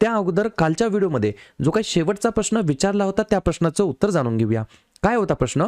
त्या अगोदर कालच्या व्हिडिओमध्ये जो काही शेवटचा प्रश्न विचारला होता त्या प्रश्नाचं उत्तर जाणून घेऊया. काय होता प्रश्न?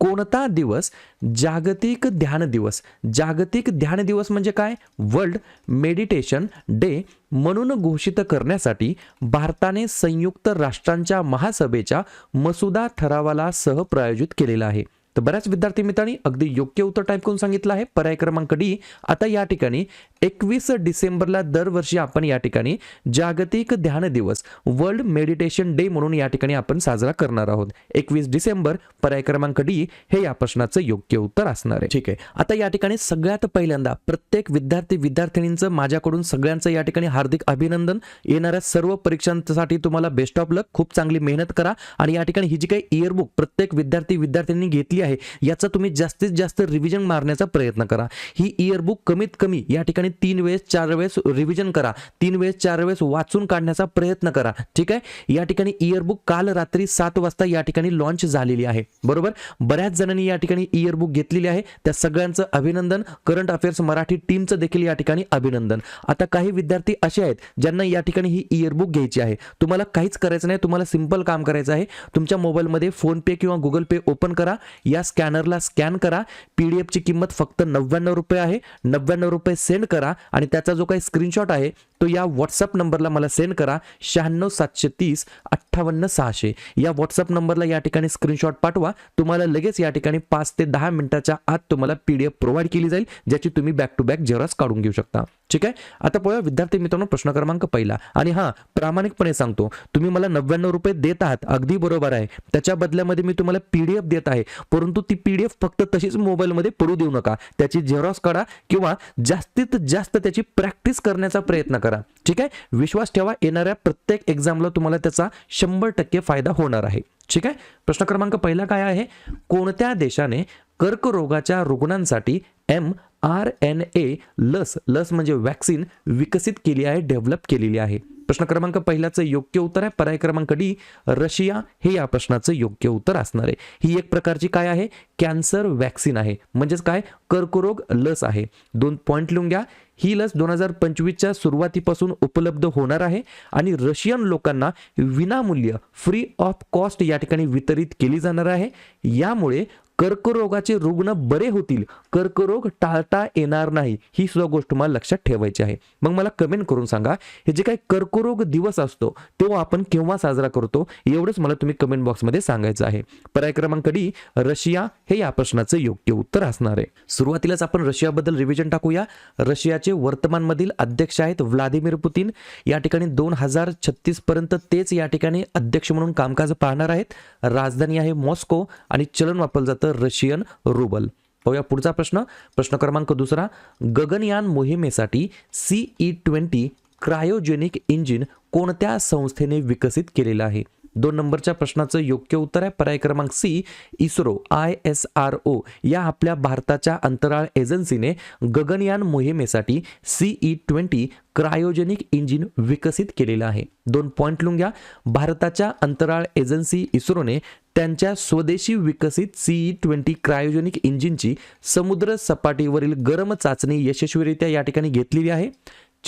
कोणता दिवस जागतिक ध्यान दिवस? जागतिक ध्यान दिवस म्हणजे काय? वर्ल्ड मेडिटेशन डे म्हणून घोषित करण्यासाठी भारताने संयुक्त राष्ट्रांच्या महासभेच्या मसुदा ठरावाला सहप्रायोजित केलेला आहे. तर बऱ्याच विद्यार्थी मित्रांनी अगदी योग्य उत्तर टाईप करून सांगितलं आहे. पर्याय क्रमांक डी आता या ठिकाणी एकवीस डिसेंबरला दरवर्षी आपण या ठिकाणी जागतिक ध्यान दिवस वर्ल्ड मेडिटेशन डे म्हणून या ठिकाणी आपण साजरा करणार आहोत. एकवीस डिसेंबर पर्याय क्रमांक डी हे या प्रश्नाचं योग्य उत्तर असणार आहे. ठीक आहे. आता या ठिकाणी सगळ्यात पहिल्यांदा प्रत्येक विद्यार्थी विद्यार्थिनींचं माझ्याकडून सगळ्यांचं या ठिकाणी हार्दिक अभिनंदन. येणाऱ्या सर्व परीक्षांसाठी तुम्हाला बेस्ट ऑफ लक खूप चांगली मेहनत करा. आणि या ठिकाणी ही जी काही इयरबुक प्रत्येक विद्यार्थी विद्यार्थ्यांनी घेतली आहे याचा तुम्ही जास्तीत जास्त रिव्हिजन मारण्याचा प्रयत्न करा. ही इयरबुक कमीत कमी या ठिकाणी तीन वेळेस चार वेळेस रिव्हिजन करा. तीन वेळेस चार वेळेस वाचून काढण्याचा प्रयत्न करा. ठीक आहे? या ठिकाणी इयरबुक काल रात्री सात वाजता या ठिकाणी लॉन्च झालेली आहे. बरोबर? बऱ्याच जणांनी या ठिकाणी इयरबुक घेतलेली आहे. त्या सगळ्यांचं अभिनंदन. करंट अफेअर्स मराठी टीमचं देखील या ठिकाणी अभिनंदन. आता काही विद्यार्थी असे आहेत ज्यांना या ठिकाणी ही इयरबुक घ्यायची आहे. तुम्हाला काहीच करायचं नाही. तुम्हाला सिंपल काम करायचं आहे. तुमच्या मोबाईलमध्ये फोन पे किंवा गुगल पे ओपन करा. या स्कॅनरला स्कॅन करा. पी डी एफची किंमत फक्त नव्याण्णव रुपये आहे. नव्याण्णव रुपये सेंड करा आणि त्याचा जो काही स्क्रीनशॉट आहे तो या व्हॉट्सअप नंबरला मला सेंड करा. शहाण्णव सातशे तीस अठ्ठावन्न सहाशे. या व्हॉट्सअप नंबरला या ठिकाणी स्क्रीनशॉट पाठवा. तुम्हाला लगेच या ठिकाणी पाच ते दहा मिनिटाच्या आत तुम्हाला पी डी एफ प्रोव्हाइड केली जाईल ज्याची तुम्ही बॅक टू बॅक जेरॉक्स काढून घेऊ शकता. ठीक आहे? आता पळूया विद्यार्थी मित्रांनो प्रश्न क्रमांक पहिला. आणि हां प्रामाणिकपणे सांगतो. तुम्ही मला नव्याण्णव रुपये देत आहात अगदी बरोबर आहे. त्याच्या बदल्यामध्ये मी तुम्हाला पी डी एफ देत आहे. परंतु ती पी डी एफ फक्त तशीच मोबाईलमध्ये पडू देऊ नका. त्याची झेरॉक्स काढा किंवा जास्तीत जास्त त्याची प्रॅक्टिस करण्याचा प्रयत्न करा. ठीक आहे? विश्वास ठेवा येणाऱ्या प्रत्येक एक्झामला तुम्हाला त्याचा शंभर टक्के फायदा होणार आहे. ठीक आहे? प्रश्न क्रमांक पहिला काय आहे? कोणत्या देशाने कर्करोगाच्या रुग्णांसाठी एम आर एन ए लस लस म्हणजे वॅक्सिन विकसित केली आहे डेव्हलप केलेली आहे. प्रश्न क्रमांक पहिल्याचं योग्य उत्तर आहे. पर्याय क्रमांक डी रशिया हे या प्रश्नाचं योग्य उत्तर असणार आहे. ही एक प्रकारची काय आहे? कॅन्सर वॅक्सिन आहे. म्हणजेच काय? कर्करोग लस आहे. दोन पॉईंट लिहून घ्या. ही लस दोन हजार पंचवीसच्या सुरुवातीपासून उपलब्ध होणार आहे आणि रशियन लोकांना विनामूल्य फ्री ऑफ कॉस्ट या ठिकाणी वितरित केली जाणार आहे. यामुळे कर्करोगाचे रुग्ण बरे होतील. कर्करोग टाळता येणार नाही. ही सुद्धा गोष्ट मला लक्षात ठेवायची आहे. मग मला कमेंट करून सांगा हे जे काही कर्करोग दिवस असतो तो आपण केव्हा साजरा करतो? एवढंच मला तुम्ही कमेंट बॉक्समध्ये सांगायचं आहे. पर्याय क्रमांक डी रशिया हे या प्रश्नाचं योग्य उत्तर असणार आहे. सुरुवातीलाच आपण रशियाबद्दल रिव्हिजन टाकूया. रशियाचे वर्तमानमधील अध्यक्ष आहेत व्लादिमीर पुतीन. या ठिकाणी दोन हजार छत्तीस पर्यंत तेच या ठिकाणी अध्यक्ष म्हणून कामकाज पाहणार आहेत. राजधानी आहे मॉस्को आणि चलन वापरलं जातं रशियन रुबल. पाहूया पुढचा प्रश्न. प्रश्न क्रमांक दुसरा. गगनयान मोहिमेसाठी सीई ट्वेंटी क्रायोजेनिक इंजिन कोणत्या संस्थेने विकसित केलेलं आहे? दोन नंबरच्या प्रश्नाचं योग्य उत्तर आहे. पर्याय क्रमांक C ISRO I S R O. या आपल्या भारताच्या अंतराळ एजन्सीने गगनयान मोहिमेसाठी सीई ट्वेंटी क्रायोजेनिक इंजिन विकसित केलेलं आहे. दोन पॉईंट लिहून घ्या भारताच्या अंतराळ एजन्सी इस्रोने त्यांच्या स्वदेशी विकसित सीई ट्वेंटी क्रायोजेनिक इंजिनची समुद्र सपाटीवरील गरम चाचणी यशस्वीरित्या या ठिकाणी घेतलेली आहे.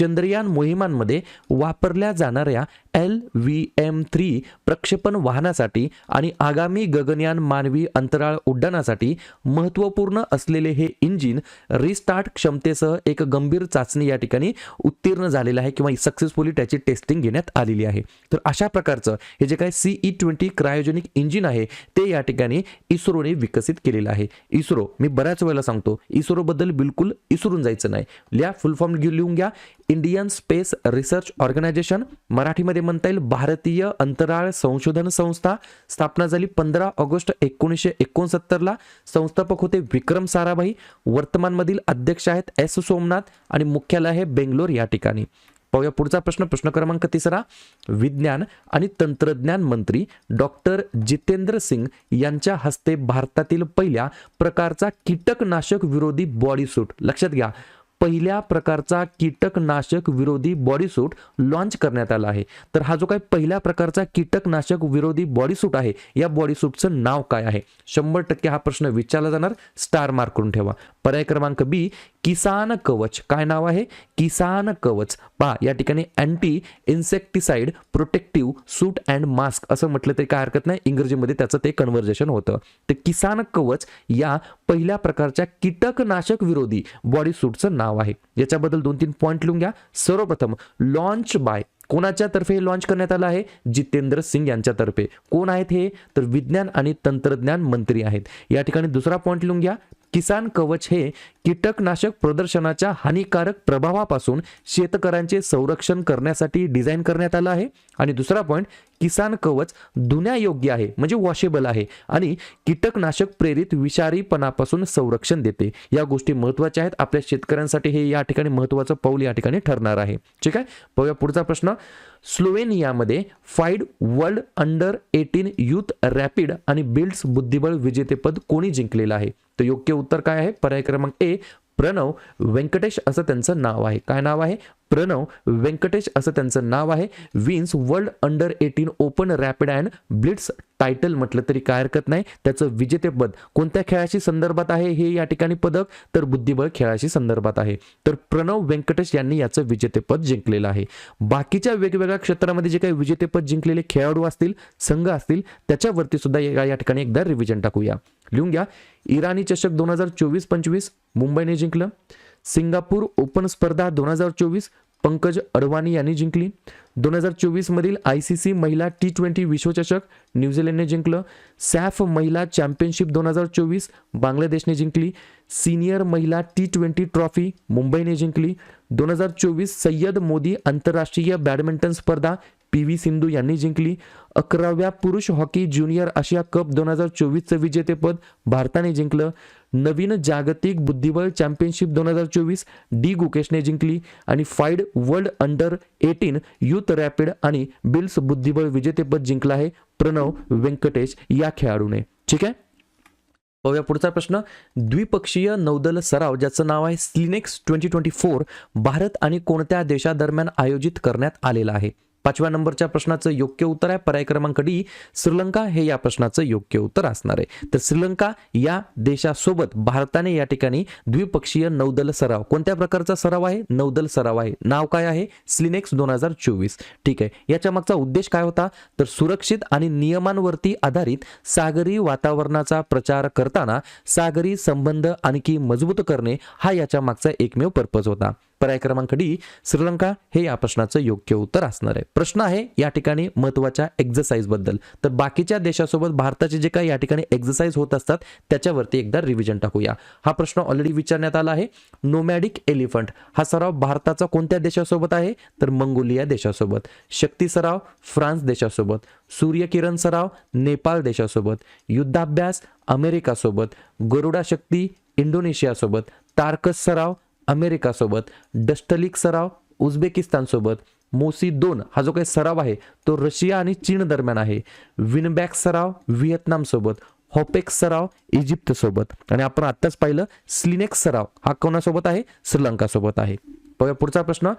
चंद्रयान मोहिमांमध्ये वापरल्या जाणाऱ्या एल व्ही एम थ्री प्रक्षेपण वाहनासाठी आणि आगामी गगनयान मानवी अंतराळ उड्डाणासाठी महत्त्वपूर्ण असलेले हे इंजिन रिस्टार्ट क्षमतेसह एक गंभीर चाचणी या ठिकाणी उत्तीर्ण झालेलं आहे किंवा सक्सेसफुली त्याची टेस्टिंग घेण्यात आलेली आहे. तर अशा प्रकारचं हे जे काही सीई ट्वेंटी क्रायोजेनिक इंजिन आहे ते या ठिकाणी इस्रोने विकसित केलेलं आहे. इस्रो मी बऱ्याच वेळेला सांगतो इस्रोबद्दल बिलकुल इसरून जायचं नाही. लिहा फुल फॉर्म लिहून घ्या. इंडियन स्पेस रिसर्च ऑर्गनायझेशन मराठीमध्ये म्हणता येईल भारतीय अंतराळ संशोधन संस्था. स्थापना झाली पंधरा ऑगस्ट एकोणीसशे एकोणसत्तरला. संस्थापक होते विक्रम साराभाई. वर्तमानमधील अध्यक्ष आहेत एस सोमनाथ आणि मुख्यालय आहे बेंगलोर या ठिकाणी. पाहूया पुढचा प्रश्न प्रश्न क्रमांक तिसरा. विज्ञान आणि तंत्रज्ञान मंत्री डॉक्टर जितेंद्र सिंग यांच्या हस्ते भारतातील पहिल्या प्रकारचा कीटकनाशक विरोधी बॉडी सूट लक्षात घ्या पहिल्या प्रकारचा कीटकनाशक विरोधी बॉडीसूट लॉन्च करण्यात आला आहे. तर हा जो काही पहिल्या प्रकारचा कीटकनाशक विरोधी बॉडीसूट आहे या बॉडीसूटचं नाव काय आहे? शंभर टक्के हा प्रश्न विचारला जाणार स्टार मार्क करून ठेवा. पर्याय क्रमांक बी किसान कवच. काय नाव आहे? किसान कवच. पहा या ठिकाणी anti insecticide protective suit and mask असं म्हटलं तरी काय हरकत नाही. इंग्रजीमध्ये त्याचं ते कन्व्हर्जेशन होतं. तर किसान कवच या पहिल्या प्रकारच्या कीटकनाशक विरोधी बॉडी सूटचं नाव आहे. याच्याबद्दल दोन तीन पॉईंट लिहून घ्या. सर्वप्रथम लॉन्च बाय कोणाच्या तर्फे हे लॉन्च करण्यात आलं आहे? जितेंद्र सिंग यांच्यातर्फे कोण आहेत हे? तर विज्ञान आणि तंत्रज्ञान मंत्री आहेत. या ठिकाणी दुसरा पॉईंट लिहून घ्या. किसान कवच हे कीटकनाशक प्रदर्शनाच्या हानिकारक प्रभावापासून शेतकऱ्यांचे संरक्षण करण्यासाठी डिझाईन करण्यात आलं आहे. आणि दुसरा पॉईंट किसान कवच धुण्यायोग्य आहे म्हणजे वॉशेबल आहे आणि कीटकनाशक प्रेरित विषारीपणापासून संरक्षण देते. या गोष्टी महत्त्वाच्या आहेत. आपल्या शेतकऱ्यांसाठी हे या ठिकाणी महत्वाचं पाऊल या ठिकाणी ठरणार आहे. ठीक आहे? पाहूया पुढचा प्रश्न. स्लोवेनियामध्ये FIDE world under eighteen youth rapid आणि बिल्ड्स बुद्धिबळ विजेतेपद कोणी जिंकलेलं आहे? तर योग्य उत्तर काय आहे? पर्याय क्रमांक ए प्रणव व्यंकटेश असं त्यांचं नाव आहे. काय नाव आहे? प्रणव व्यंकटेश असं त्यांचं नाव आहे. Wins world under eighteen open rapid and blitz title म्हटलं तरी काय हरकत नाही. त्याचं विजेतेपद कोणत्या खेळाशी संदर्भात आहे हे या ठिकाणी पदक? तर बुद्धिबळ खेळाशी संदर्भात आहे. तर प्रणव व्यंकटेश यांनी याचं विजेतेपद जिंकलेलं आहे. बाकीच्या वेगवेगळ्या क्षेत्रामध्ये जे काही विजेतेपद जिंकलेले खेळाडू असतील संघ असतील त्याच्यावरती सुद्धा या या ठिकाणी एकदा रिव्हिजन टाकूया. लिहून घ्या. इराणी चषक दोन हजार चोवीस पंचवीस मुंबईने जिंकलं. सिंगापूर ओपन स्पर्धा दोन हजार चोवीस पंकज अडवाणी यांनी जिंकली. दोन हजार चोवीसमधील आय सी सी महिला टी ट्वेंटी विश्वचषक न्यूझीलंडने जिंकलं. सॅफ महिला चॅम्पियनशिप दोन हजार चोवीस बांगलादेशने जिंकली. सिनियर महिला टी ट्वेंटी ट्रॉफी मुंबईने जिंकली. दोन हजार चोवीस सय्यद मोदी आंतरराष्ट्रीय बॅडमिंटन स्पर्धा पी व्ही सिंधू यांनी जिंकली. अकराव्या पुरुष हॉकी ज्युनियर आशिया कप दोन हजार चोवीसचं विजेतेपद भारताने जिंकलं. नवीन जागतिक बुद्धिबळ चॅम्पियनशिप दोन हजार चोवीस डी गुकेशने जिंकली आणि FIDE world under eighteen youth rapid आणि बिल्स बुद्धिबळ विजेतेपद जिंकलं आहे प्रणव व्यंकटेश या खेळाडूने. ठीक आहे? पाहूया पुढचा प्रश्न. द्विपक्षीय नौदल सराव ज्याचं नाव आहे SLINEX twenty twenty four Bharat आणि कोणत्या देशादरम्यान आयोजित करण्यात आलेला आहे? पाचव्या नंबरच्या प्रश्नाचं योग्य उत्तर आहे. पर्याय क्रमांक डी श्रीलंका हे या प्रश्नाचं योग्य उत्तर असणार आहे. तर श्रीलंका या देशासोबत भारताने या ठिकाणी द्विपक्षीय नौदल सराव. कोणत्या प्रकारचा सराव आहे? नौदल सराव आहे. नाव काय आहे? स्लिनेक्स दोन हजार चोवीस. ठीक आहे. याच्या मागचा उद्देश काय होता? तर सुरक्षित आणि नियमांवरती आधारित सागरी वातावरणाचा प्रचार करताना सागरी संबंध आणखी मजबूत करणे हा याच्या मागचा एकमेव पर्पज होता. पर्याय क्रमांक डी श्रीलंका हे या प्रश्नाचं योग्य उत्तर असणार आहे. प्रश्न आहे या ठिकाणी महत्त्वाच्या एक्झरसाइजबद्दल. तर बाकीच्या देशासोबत भारताचे जे काही या ठिकाणी एक्झरसाइज होत असतात त्याच्यावरती एकदा रिव्हिजन टाकूया. हा प्रश्न ऑलरेडी विचारण्यात आला आहे. नोमॅडिक एलिफंट हा सराव भारताचा कोणत्या देशासोबत आहे? तर मंगोलिया देशासोबत. शक्ती सराव फ्रान्स देशासोबत. सूर्यकिरण सराव नेपाळ देशासोबत. युद्धाभ्यास अमेरिकासोबत. गरुडा शक्ती इंडोनेशियासोबत. तारकस सराव अमेरिकासोबत डस्टलिक सराव उझबेकिस्तानसोबत मोसी दोन हा जो काही सराव आहे तो रशिया आणि चीन दरम्यान आहे. विनबॅक सराव व्हिएतनामसोबत हॉपेक्स सराव इजिप्तसोबत. आणि आपण आत्ताच पाहिलं स्लिनेक्स सराव हा कोणासोबत आहे? श्रीलंकासोबत आहे. पुढचा प्रश्न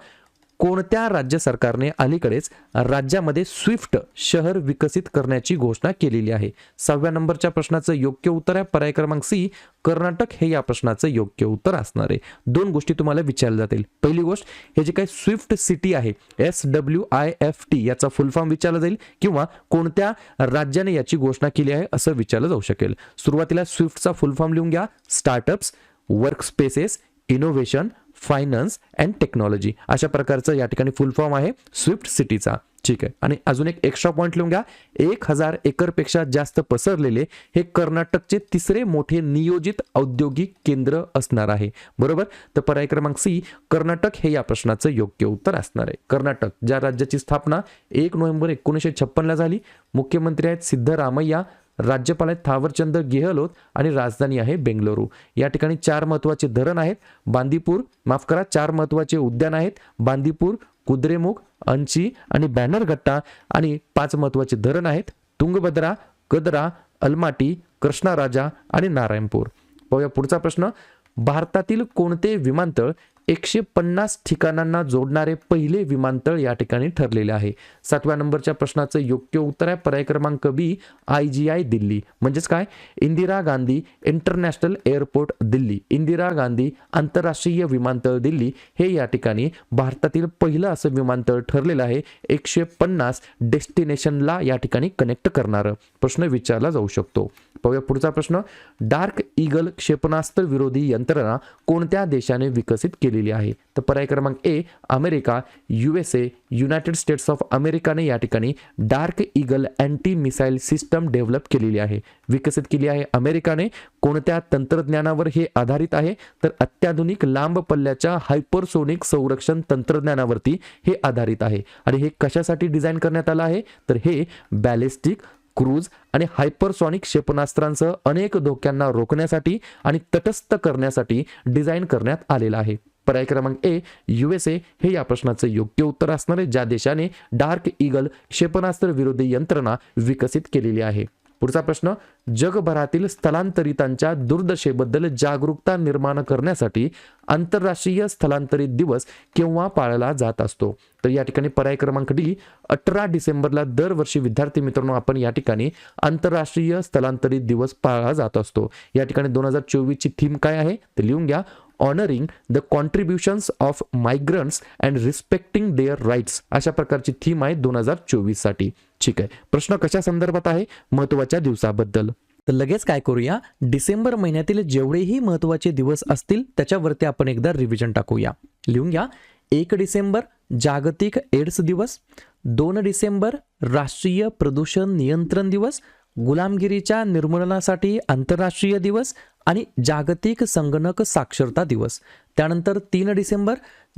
कोणत्या राज्य सरकारने अलीकडेच राज्यामध्ये स्विफ्ट शहर विकसित करण्याची घोषणा केलेली आहे? सहाव्या नंबरच्या प्रश्नाचं योग्य उत्तर आहे. पर्याय क्रमांक सी कर्नाटक हे या प्रश्नाचं योग्य उत्तर असणार आहे. दोन गोष्टी तुम्हाला विचारल्या जातील. पहिली गोष्ट हे जे काही स्विफ्ट सिटी आहे S W I F T याचा फुल फॉर्म विचारला जाईल किंवा कोणत्या राज्याने याची घोषणा केली आहे असं विचारलं जाऊ शकेल. सुरुवातीला स्विफ्टचा फुल फॉर्म लिहून घ्या. Startups work spaces innovation finance and technology अशा प्रकारचं या ठिकाणी फुल फॉर्म आहे स्विफ्ट सिटीचा ठीक आहे. आणि अजून एक एक्स्ट्रा पॉईंट लिहून घ्या. एक हजार एकरपेक्षा जास्त पसरलेले हे कर्नाटकचे तिसरे मोठे नियोजित औद्योगिक केंद्र असणार आहे. बरोबर? तर पर्याय क्रमांक सी कर्नाटक हे या प्रश्नाचं योग्य उत्तर असणार आहे. कर्नाटक ज्या राज्याची स्थापना एक नोव्हेंबर एकोणीसशे छप्पनला झाली मुख्यमंत्री आहेत सिद्धरामय्या राज्यपाल आहेत थावरचंद गेहलोत आणि राजधानी आहे बेंगलुरू. या ठिकाणी चार महत्त्वाचे धरण आहेत. बांदीपूर माफ करा चार महत्त्वाचे उद्यान आहेत. बांदीपूर कुद्रेमुख अंची आणि बॅनरघट्टा आणि पाच महत्त्वाचे धरण आहेत. तुंगभद्रा कदरा अलमाटी कृष्णाराजा आणि नारायणपूर. पाहूया पुढचा प्रश्न. भारतातील कोणते विमानतळ एकशे पन्नास ठिकाणांना जोडणारे पहिले विमानतळ या ठिकाणी ठरलेले आहे. सातव्या नंबरच्या प्रश्नाचं योग्य उत्तर आहे पर्याय क्रमांक B I G I Delhi. म्हणजेच काय? Indira Gandhi international airport Delhi. Indira Gandhi आंतरराष्ट्रीय विमानतळ दिल्ली हे या ठिकाणी भारतातील पहिलं असं विमानतळ ठरलेलं आहे. एकशे पन्नास डेस्टिनेशनला या ठिकाणी कनेक्ट करणारं. प्रश्न विचारला जाऊ शकतो. पाहूया पुढचा प्रश्न. डार्क ईगल क्षेपणास्त्र विरोधी यंत्रणा कोणत्या देशाने विकसित केलेली आहे? तर पर्याय क्रमांक A America USA united states of अमेरिकाने या ठिकाणी dark eagle anti missile system develop केलेली आहे. विकसित केली आहे अमेरिकाने. कोणत्या तंत्रज्ञानावर हे आधारित आहे? तर अत्याधुनिक लांब पल्ल्याच्या हायपरसोनिक संरक्षण तंत्रज्ञानावरती हे आधारित आहे. आणि हे कशासाठी डिझाईन करण्यात आलं आहे? तर हे बॅलिस्टिक क्रूज आणि हायपरसॉनिक क्षेपणास्त्रांसह अनेक धोक्यांना रोखण्यासाठी आणि तटस्थ करण्यासाठी डिझाईन करण्यात आलेला आहे. पर्याय क्रमांक ए युएसए हे या प्रश्नाचं योग्य उत्तर असणार आहे ज्या देशाने डार्क ईगल क्षेपणास्त्र विरोधी यंत्रणा विकसित केलेली आहे. पुढचा प्रश्न जगभरातील स्थलांतरितांच्या दुर्दशेबद्दल जागरूकता निर्माण करण्यासाठी आंतरराष्ट्रीय स्थलांतरित दिवस केव्हा पाळला जात असतो? तर या ठिकाणी पर्याय क्रमांक डी अठरा डिसेंबरला दरवर्षी विद्यार्थी मित्रांनो आपण या ठिकाणी आंतरराष्ट्रीय स्थलांतरित दिवस पाळला जात असतो. या ठिकाणी दोन हजार चोवीसची थीम काय आहे? ते लिहून घ्या honouring the contributions of migrants and respecting their rights अशा प्रकारची थीम आहे दोन हजार चोवीससाठी. ठीक आहे. प्रश्न कशा संदर्भात आहे? महत्त्वाच्या दिवसाबद्दल. तर लगेच काय करूया? डिसेंबर महिन्यातील जेवढेही महत्त्वाचे दिवस असतील त्याच्यावरती आपण एकदा रिव्हिजन टाकूया. लिहून घ्या. एक डिसेंबर जागतिक एड्स दिवस. दोन डिसेंबर राष्ट्रीय प्रदूषण नियंत्रण दिवस. गुलामगिरीच्या निर्मूलनासाठी आंतरराष्ट्रीय दिवस आणि जागतिक संगणक साक्षरता दिवस. त्यानंतर तीन डिसेंबर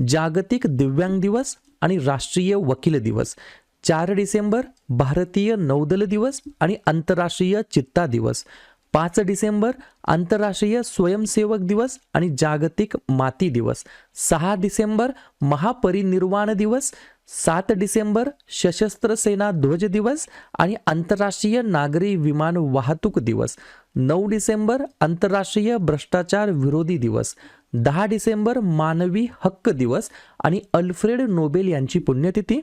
जागतिक दिव्यांग दिवस आणि राष्ट्रीय वकील दिवस. चार डिसेंबर भारतीय नौदल दिवस आणि आंतरराष्ट्रीय चित्ता दिवस. पाच डिसेंबर आंतरराष्ट्रीय स्वयंसेवक दिवस आणि जागतिक माती दिवस. सहा डिसेंबर महापरिनिर्वाण दिवस सात डिसेंबर सशस्त्र सेना ध्वज दिवस आणि आंतरराष्ट्रीय नागरी विमान वाहतूक दिवस. नऊ डिसेंबर आंतरराष्ट्रीय भ्रष्टाचार विरोधी दिवस. दहा डिसेंबर मानवी हक्क दिवस आणि अल्फ्रेड नोबेल यांची पुण्यतिथी.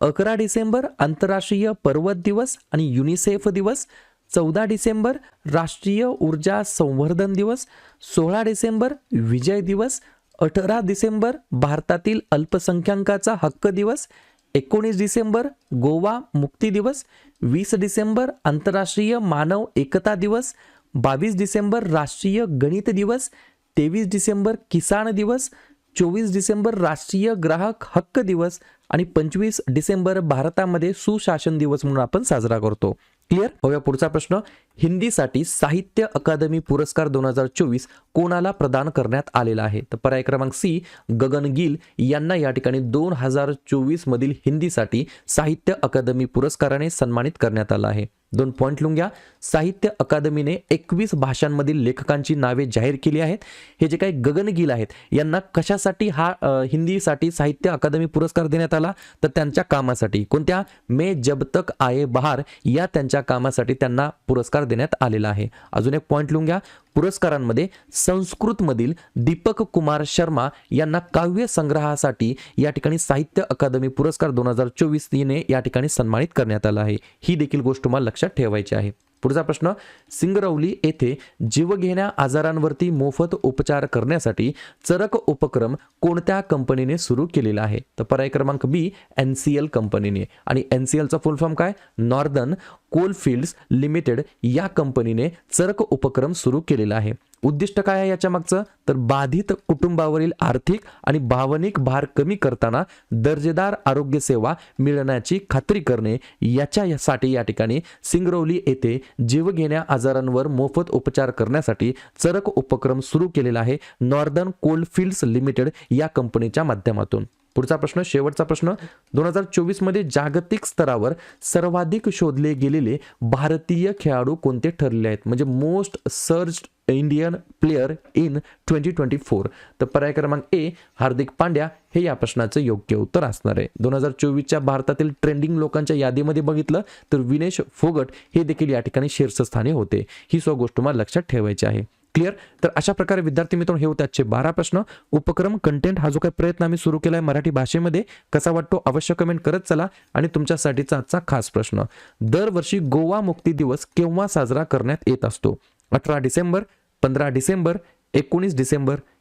अकरा डिसेंबर आंतरराष्ट्रीय पर्वत दिवस आणि युनिसेफ दिवस. चौदा डिसेंबर राष्ट्रीय ऊर्जा संवर्धन दिवस. सोळा डिसेंबर विजय दिवस अठरा डिसेंबर भारतातील अल्पसंख्याकाचा हक्क दिवस एकोणीस डिसेंबर गोवा मुक्ती दिवस वीस डिसेंबर आंतरराष्ट्रीय मानव एकता दिवस बावीस डिसेंबर राष्ट्रीय गणित दिवस तेवीस डिसेंबर किसान दिवस चोवीस डिसेंबर राष्ट्रीय ग्राहक हक्क दिवस आणि पंचवीस डिसेंबर भारतामध्ये सुशासन दिवस म्हणून आपण साजरा करतो. क्लिअर बघूया पुढचा प्रश्न. हिंदीसाठी साहित्य अकादमी पुरस्कार दोन हजार चोवीस कोणाला प्रदान करण्यात आलेला आहे? तर पर्याय क्रमांक सी गगन गिल यांना या ठिकाणी दोन हजार चोवीस मधील हिंदीसाठी साहित्य अकादमी पुरस्काराने सन्मानित करण्यात आला आहे. दोन पॉईंट लिहून घ्या. साहित्य अकादमीने एकवीस भाषांमधील लेखकांची नावे जाहीर केली आहेत. हे जे काही गगनगिल आहेत यांना कशासाठी हा हिंदीसाठी साहित्य अकादमी पुरस्कार देण्यात आला? तर त्यांच्या कामासाठी. कोणत्या? मे जब तक आये बहार या त्यांच्या कामासाठी त्यांना पुरस्कार देण्यात आलेला आहे. अजून एक पॉईंट लिहून घ्या. पुरस्कारांमध्ये संस्कृतमधील दीपक कुमार शर्मा यांना काव्य संग्रहासाठी या ठिकाणी साहित्य अकादमी पुरस्कार दोन हजार चोवीस या ठिकाणी सन्मानित करण्यात आला आहे. ही देखील गोष्ट तुम्हाला लक्षात ठेवायची आहे. पुढचा प्रश्न सिंगरौली येथे जीवघेण्या आजारांवरती मोफत उपचार करण्यासाठी चरक उपक्रम कोणत्या कंपनीने सुरू केलेला आहे? तर पर्याय क्रमांक बी एन सी एल कंपनीने. आणि एन सी एलचा फुल फॉर्म काय? नॉर्दर्न कोलफिल्ड्स लिमिटेड या कंपनीने चरक उपक्रम सुरू केलेला आहे. उद्दिष्ट काय आहे याच्या मागचं? तर बाधित कुटुंबावरील आर्थिक आणि भावनिक भार कमी करताना दर्जेदार आरोग्य सेवा मिळण्याची खात्री करणे याच्यासाठी या ठिकाणी सिंगरौली येथे जीवघेण्या आजारांवर मोफत उपचार करण्यासाठी चरक उपक्रम सुरू केलेला आहे. नॉर्दर्न कोलफिल्ड्स लिमिटेड या कंपनीच्या माध्यमातून. पुढचा प्रश्न शेवटचा प्रश्न. दोन हजार चोवीसमध्ये जागतिक स्तरावर सर्वाधिक शोधले गेलेले भारतीय खेळाडू कोणते ठरले आहेत? म्हणजे most search Indian player in twenty twenty four तर पर्याय क्रमांक ए हार्दिक पांड्या. हे या प्रश्नाचं योग्य उत्तर असणार आहे. दोन हजार चोवीसच्या भारतातील ट्रेंडिंग लोकांच्या यादीमध्ये बघितलं तर विनेश फोगट हे देखील या ठिकाणी शीर्षस्थानी होते. ही सो गोष्ट मला लक्षात ठेवायची आहे. क्लिअर? तर अशा प्रकारे विद्यार्थी मित्रांनो हे होते आजचे बारा प्रश्न. उपक्रम कंटेंट हा जो काही प्रयत्न आम्ही सुरू केला आहे मराठी भाषेमध्ये कसा वाटतो अवश्य कमेंट करत चला. आणि तुमच्यासाठीचा आजचा खास प्रश्न दरवर्षी गोवा मुक्ती दिवस केव्हा साजरा करण्यात येत असतो? अठरा डिसेंबर पंधरा डिसेंबर एकोणीस डिसेंबर